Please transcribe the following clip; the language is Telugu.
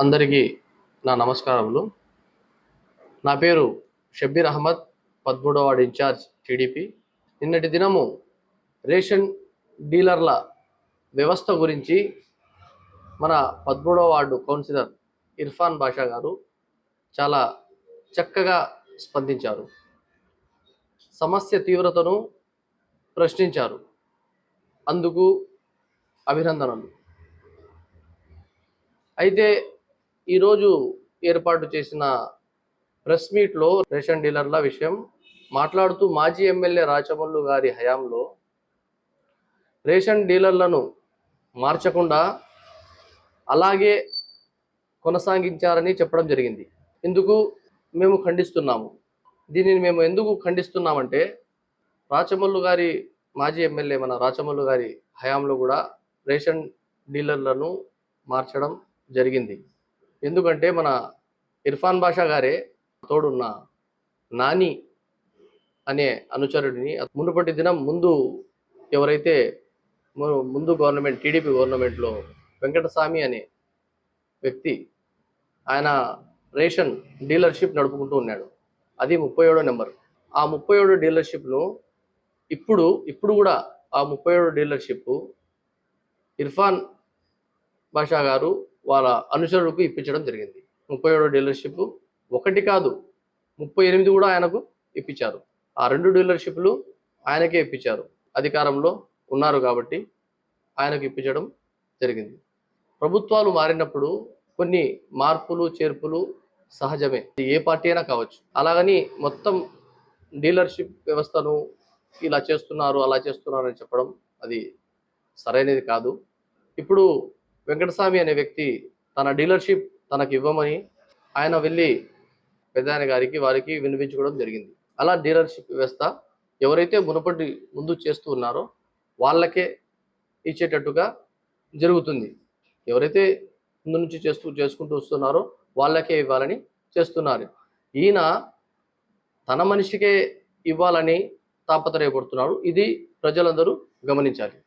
అందరికీ నా నమస్కారములు. నా పేరు షబ్బీర్ అహ్మద్ పదమూడవ వార్డు ఇన్ఛార్జ్ టీడీపీ. నిన్నటి దినము రేషన్ డీలర్ల వ్యవస్థ గురించి మన పదమూడవ వార్డు కౌన్సిలర్ ఇర్ఫాన్ బాషా గారు చాలా చక్కగా స్పందించారు. సమస్య తీవ్రతను ప్రశ్నించారు. అందుకు అభినందనలు. అయితే ఈరోజు ఏర్పాటు చేసిన ప్రెస్ మీట్లో రేషన్ డీలర్ల విషయం మాట్లాడుతూ మాజీ ఎమ్మెల్యే రాచమల్లు గారి హయాంలో రేషన్ డీలర్లను మార్చకుండా అలాగే కొనసాగించారని చెప్పడం జరిగింది. ఇందుకు మేము ఖండిస్తున్నాము. దీనిని మేము ఎందుకు ఖండిస్తున్నామంటే రాచమల్లు గారి మాజీ ఎమ్మెల్యే మన రాచమల్లు గారి హయాంలో కూడా రేషన్ డీలర్లను మార్చడం జరిగింది. ఎందుకంటే మన ఇర్ఫాన్ బాషా గారే తోడున్న నాని అనే అనుచరుడిని. మునుపటి దినం ముందు ఎవరైతే ముందు గవర్నమెంట్ టీడీపీ గవర్నమెంట్లో వెంకటస్వామి అనే వ్యక్తి ఆయన రేషన్ డీలర్షిప్ నడుపుకుంటూ ఉన్నాడు. అది ముప్పై ఏడో నెంబర్. ఆ ముప్పై ఏడో డీలర్షిప్ను ఇప్పుడు ఇప్పుడు కూడా ఆ ముప్పై ఏడో డీలర్షిప్ ఇర్ఫాన్ బాషా గారు వాళ్ళ అనుచరులకు ఇప్పించడం జరిగింది. ముప్పై ఏడో డీలర్షిప్ ఒకటి కాదు ముప్పై ఎనిమిది కూడా ఆయనకు ఇప్పించారు. ఆ రెండు డీలర్షిప్లు ఆయనకే ఇప్పించారు. అధికారంలో ఉన్నారు కాబట్టి ఆయనకు ఇప్పించడం జరిగింది. ప్రభుత్వాలు మారినప్పుడు కొన్ని మార్పులు చేర్పులు సహజమే. ఏ పార్టీ అయినా కావచ్చు. అలాగని మొత్తం డీలర్షిప్ వ్యవస్థను ఇలా చేస్తున్నారు అలా చేస్తున్నారు అని చెప్పడం అది సరైనది కాదు. ఇప్పుడు వెంకటస్వామి అనే వ్యక్తి తన డీలర్షిప్ తనకి ఇవ్వమని ఆయన వెళ్ళి పెద్దాయన గారికి వారికి వినిపించుకోవడం జరిగింది. అలా డీలర్షిప్ వ్యవస్థ ఎవరైతే మునుపటి ముందు చేస్తూ ఉన్నారో వాళ్ళకే ఇచ్చేటట్టుగా జరుగుతుంది. ఎవరైతే ముందు నుంచి చేస్తూ చేసుకుంటూ వస్తున్నారో వాళ్ళకే ఇవ్వాలని చేస్తున్నారు. ఈయన తన మనిషికే ఇవ్వాలని తాపత్రయపడుతున్నాడు. ఇది ప్రజలందరూ గమనించాలి.